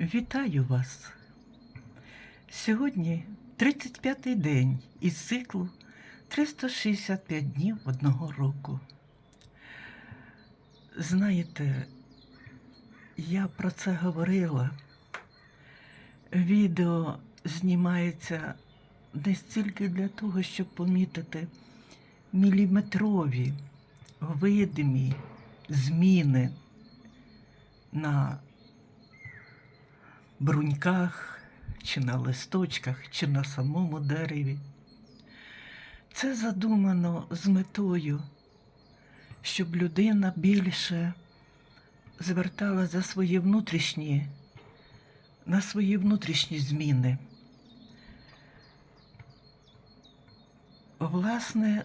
Вітаю вас! Сьогодні 35-й день із циклу 365 днів одного року. Знаєте, я про це говорила. Відео знімається не стільки для того, щоб помітити міліметрові видимі зміни на бруньках, чи на листочках, чи на самому дереві. Це задумано з метою, щоб людина більше звертала за свої внутрішні, на свої внутрішні зміни. Власне,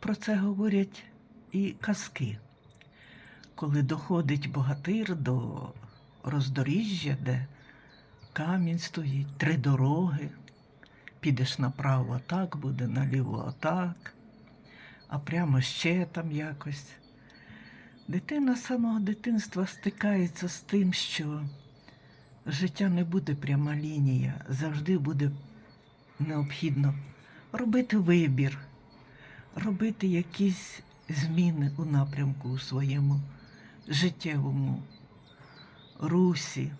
про це говорять і казки. Коли доходить богатир до роздоріжжя, де камінь стоїть, три дороги. Підеш направо так буде, наліво так, а прямо ще там якось. Дитина з самого дитинства стикається з тим, що життя не буде пряма лінія, завжди буде необхідно робити вибір, робити якісь зміни у напрямку у своєму життєвому русі.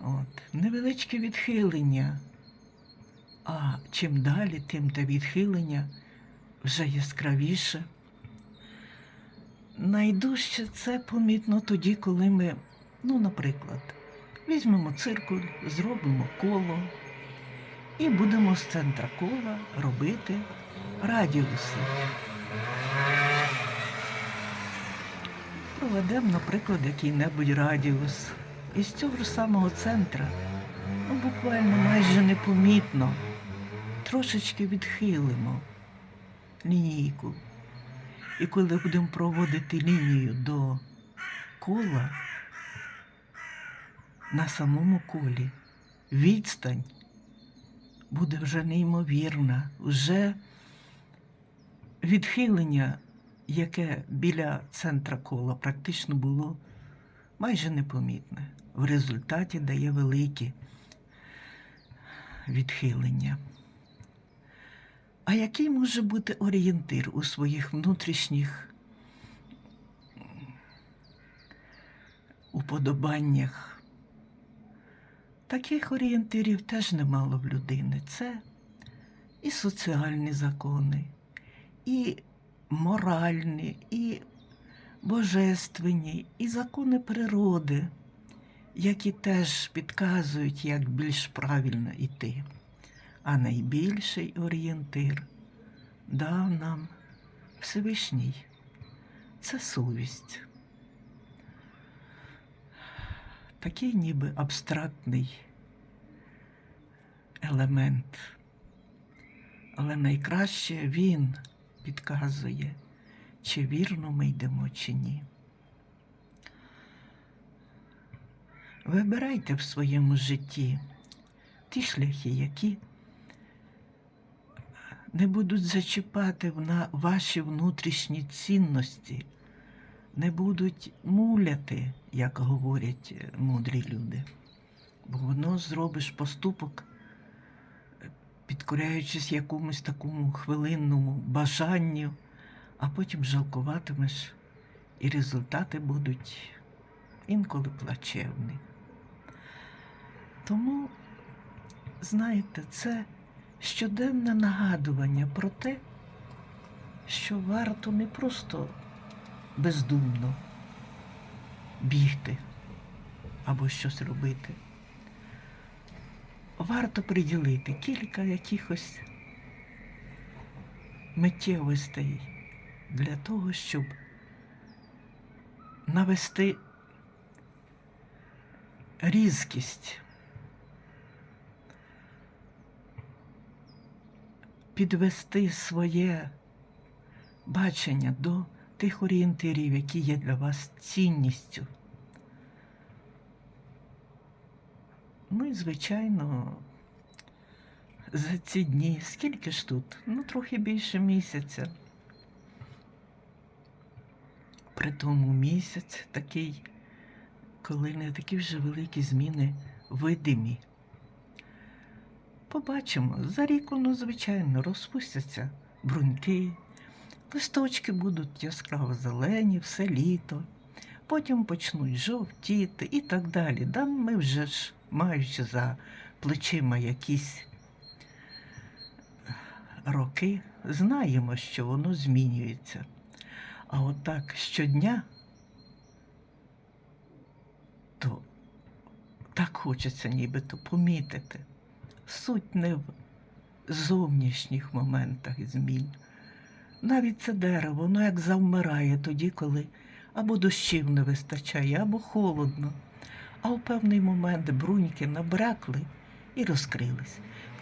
От. Невеличке відхилення. А чим далі, тим те відхилення вже яскравіше. Найдужче це помітно тоді, коли ми, ну, наприклад, візьмемо циркуль, зробимо коло і будемо з центра кола робити радіуси. Проведемо, наприклад, який-небудь радіус. І з цього ж самого центра, ну буквально майже непомітно, трошечки відхилимо лінійку. І коли будемо проводити лінію до кола, на самому колі відстань буде вже неймовірна, вже відхилення, яке біля центра кола практично було майже непомітне. В результаті дає великі відхилення. А який може бути орієнтир у своїх внутрішніх уподобаннях? Таких орієнтирів теж немало в людини. Це і соціальні закони, і моральні, і божественні, і закони природи, які теж підказують, як більш правильно йти. А найбільший орієнтир дав нам Всевишній це совість. Такий ніби абстрактний елемент. Але найкраще він підказує, чи вірно ми йдемо, чи ні. Вибирайте в своєму житті ті шляхи, які не будуть зачіпати на ваші внутрішні цінності, не будуть муляти, як говорять мудрі люди. Бо воно зробиш поступок, підкоряючись якомусь такому хвилинному бажанню, а потім жалкуватимеш, і результати будуть інколи плачевні. Тому, знаєте, це щоденне нагадування про те, що варто не просто бездумно бігти або щось робити. Варто приділити кілька якихось миттєвостей для того, щоб навести різкість, підвести своє бачення до тих орієнтирів, які є для вас цінністю. Ну і, звичайно, за ці дні, скільки ж тут? Ну, трохи більше місяця. При тому місяць такий коли не такі вже великі зміни видимі. Побачимо, за рік воно, звичайно, розпустяться бруньки, листочки будуть яскраво зелені, все літо, потім почнуть жовтіти і так далі. Да ми вже ж, маючи за плечима якісь роки, знаємо, що воно змінюється. А отак щодня, то так хочеться нібито помітити. Суть не в зовнішніх моментах змін. Навіть це дерево, воно як завмирає тоді, коли або дощів не вистачає, або холодно. А у певний момент бруньки набрякли і розкрились.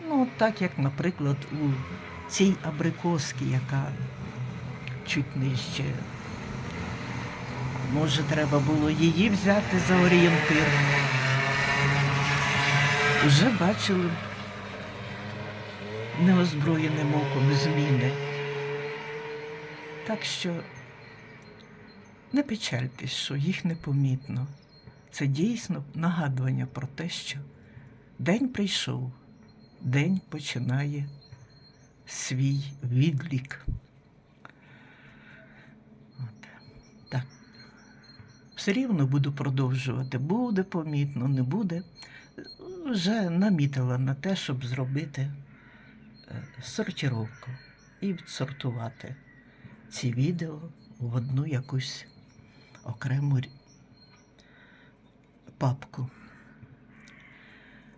Ну, так як, наприклад, у цій абрикоски, яка чуть нижче. Може, треба було її взяти за орієнтир. Вже бачили неозброєним оком зміни. Так що не печальтесь, що їх непомітно. Це дійсно нагадування про те, що день прийшов, день починає свій відлік. От. Так. Все рівно буду продовжувати. Буде помітно, не буде. Вже намітила на те, щоб зробити е, сортировку і відсортувати ці відео в одну якусь окрему рі- папку.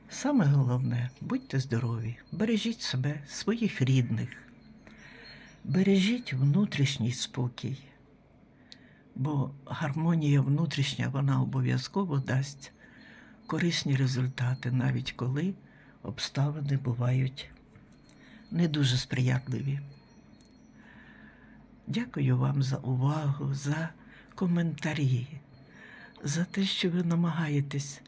Саме головне, будьте здорові, бережіть себе, своїх рідних, бережіть внутрішній спокій, бо гармонія внутрішня вона обов'язково дасть корисні результати, навіть коли обставини бувають не дуже сприятливі. Дякую вам за увагу, за коментарі, за те, що ви намагаєтесь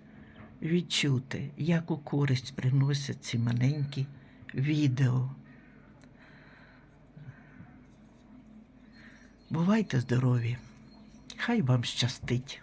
відчути, яку користь приносять ці маленькі відео. Бувайте здорові, хай вам щастить.